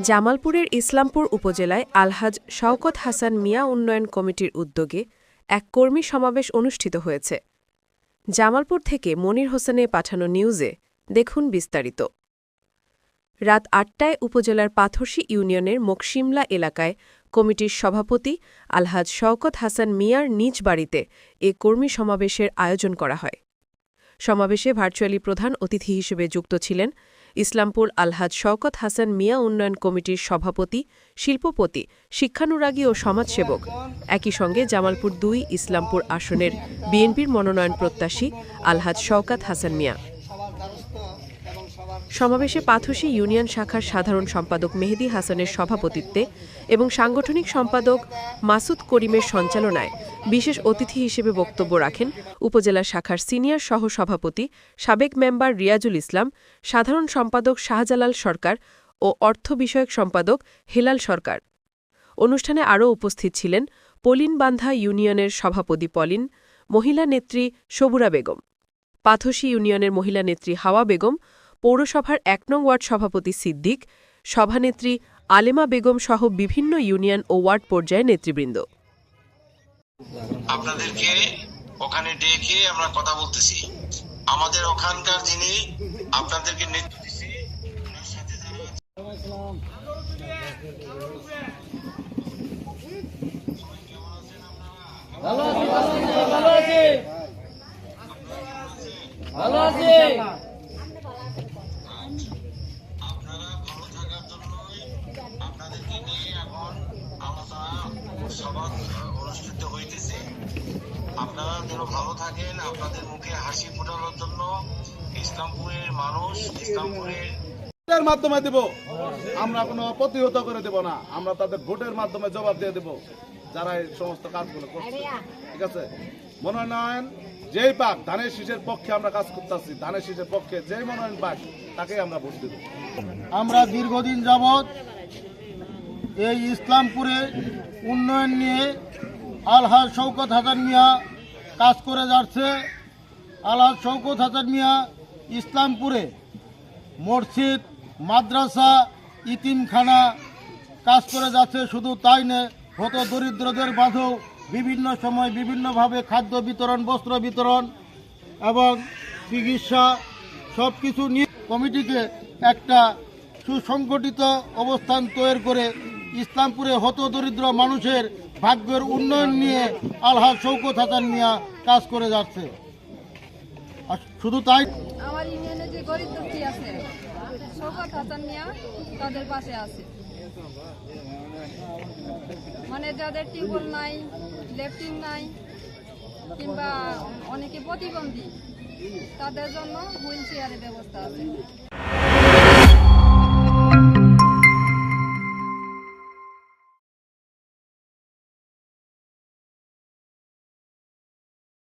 জামালপুরের ইসলামপুর উপজেলায় আলহাজ শওকত হাসান মিয়া উন্নয়ন কমিটির উদ্যোগে এক কর্মী সমাবেশ অনুষ্ঠিত হয়েছে। জামালপুর থেকে মনির হোসেনে পাঠানো নিউজে দেখুন বিস্তারিত। রাত আটটায় উপজেলার পাথরশী ইউনিয়নের মোকশিমলা এলাকায় কমিটির সভাপতি আলহাজ শওকত হাসান মিয়ার নিজ বাড়িতে এ কর্মী সমাবেশের আয়োজন করা হয়। সমাবেশে ভার্চুয়ালি প্রধান অতিথি হিসেবে যুক্ত ছিলেন ইসলামপুর আলহাজ শওকত হাসান মিয়া উন্নয়ন কমিটির সভাপতি, শিল্পপতি, শিক্ষানুরাগী ও সমাজসেবক। একই সঙ্গে জামালপুর দুই ইসলামপুর আসনের বিএনপির মনোনয়ন প্রত্যাশী আলহাজ শওকাত হাসান মিয়া। সমাবেশে পাথসী ইউনিয়ন শাখার সাধারণ সম্পাদক মেহেদি হাসানের সভাপতিত্বে এবং সাংগঠনিক সম্পাদক মাসুদ করিমের সঞ্চালনায় বিশেষ অতিথি হিসেবে বক্তব্য রাখেন উপজেলা শাখার সিনিয়র সহ সভাপতি সাবেক মেম্বার রিয়াজুল ইসলাম, সাধারণ সম্পাদক শাহজালাল সরকার ও অর্থ বিষয়ক সম্পাদক হেলাল সরকার। অনুষ্ঠানে আরও উপস্থিত ছিলেন পলিনবান্ধা ইউনিয়নের সভাপতি পলিন, মহিলা নেত্রী সবুরা বেগম পাথসী ইউনিয়নের মহিলা নেত্রী হাওয়া বেগম, পৌরসভার এক নং ওয়ার্ড সভাপতি সিদ্দিক, সভানেত্রী আলেমা বেগম সহ বিভিন্ন ইউনিয়ন ও ওয়ার্ড পর্যায়ে নেতৃবৃন্দ। আপনাদেরকে ওখানে ডেকে আমরা কথা বলতেছি। আমাদের ওখানকার যিনি আপনাদেরকে আপনারা ভালো থাকার জন্যই আপনাদেরকে নিয়ে ভালো আপনাদের মুখে হাসি ফোটানোর জন্য ইসলামপুরের মানুষ, ইসলামপুরের মাধ্যমে দেব। আমরা কোনো প্রতিহত করে দেব না। আমরা তাদের ভোটের মাধ্যমে জবাব দিয়ে দেব, যারা এই সমস্ত কাজগুলো করছে। ঠিক আছে? মনোনয়ন যেই পাক, ধানের শীষের পক্ষে আমরা কাজ করতেছি, ধানের শীষের পক্ষে যেই মনোনয়ন পাক, তাকেই আমরা ভোট দেব। আমরা দীর্ঘদিন যাবৎ এই ইসলামপুরে উন্নয়ন নিয়ে আলহাজ শৌকত হাসান মিয়া কাজ করে যাচ্ছে আলহাজ শৌকত হাসান মিয়া, ইসলামপুরে। মসজিদ, মাদ্রাসা, ইতিমখানা কাজ করে যাচ্ছে, শুধু তাই নয় হত দরিদ্রদের মাঝেও বিভিন্ন সময় বিভিন্নভাবে খাদ্য বিতরণ, বস্ত্র বিতরণ এবং চিকিৎসা সব কিছু নিয়ে কমিটিকে একটা সুসংগঠিত অবস্থান তৈরি করে ইসলামপুরে হত দরিদ্র মানুষের ভাগ্যের উন্নয়ন নিয়ে আলহাজ শৌকত হাসান মিয়া কাজ করে যাচ্ছে। আর শুধু তাই আমার ইউনিয়নে যে গরিব দুঃখী আছে শৌকত হাসান মিয়া তাদের পাশে আছে। মানে যাদের টিউবওয়েল নাই, লেফটিন নাই, কিংবা অনেকে প্রতিবন্ধী, তাদের জন্য হুইল চেয়ারের ব্যবস্থা আছে।